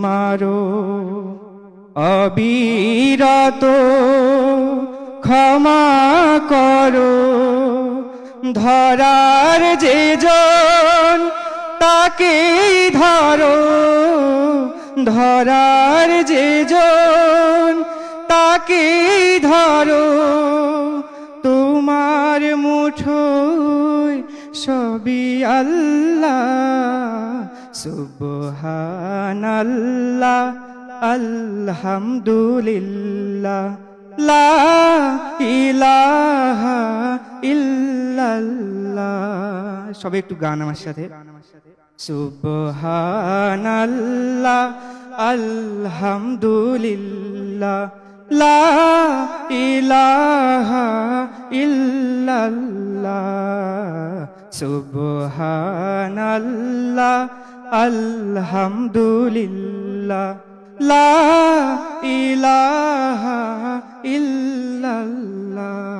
মারো। অবিরত ক্ষমা করো। ধরার যে জন তাকে ধরো। ধরার যে জন তাকে ধরো। তোমার মুঠোয় সবই আল্লাহ। সুবহানাল্লাহ, আলহামদুলিল্লাহ, লা ইলাহা ইল্লাল্লাহ। সবে একটু গান আমার সাথে। সুবহানাল্লাহ, আলহামদুলিল্লাহ, লা ইলাহা ইল্লাল্লাহ। সুবহানাল্লাহ আলহামদুলিল্লাহ লা ইলাহা ইল্লাল্লাহ।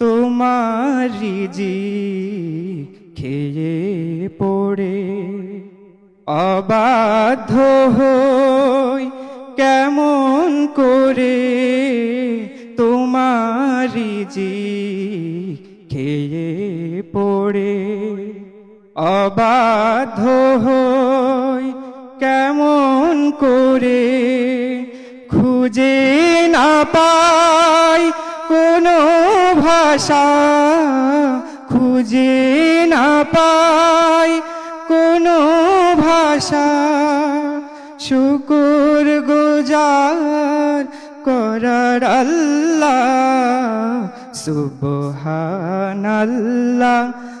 তোমারি জি খেয়ে পড়ে অবাধ্য হই কেমন করে? তোমারি জি অবাধ্য হই কেমন করে খুঁজে না পাই, কোনো ভাষা খুঁজে না পাই, কোনো ভাষা শুকুর গুজার করার আল্লাহ, সুবহানাল্লাহ।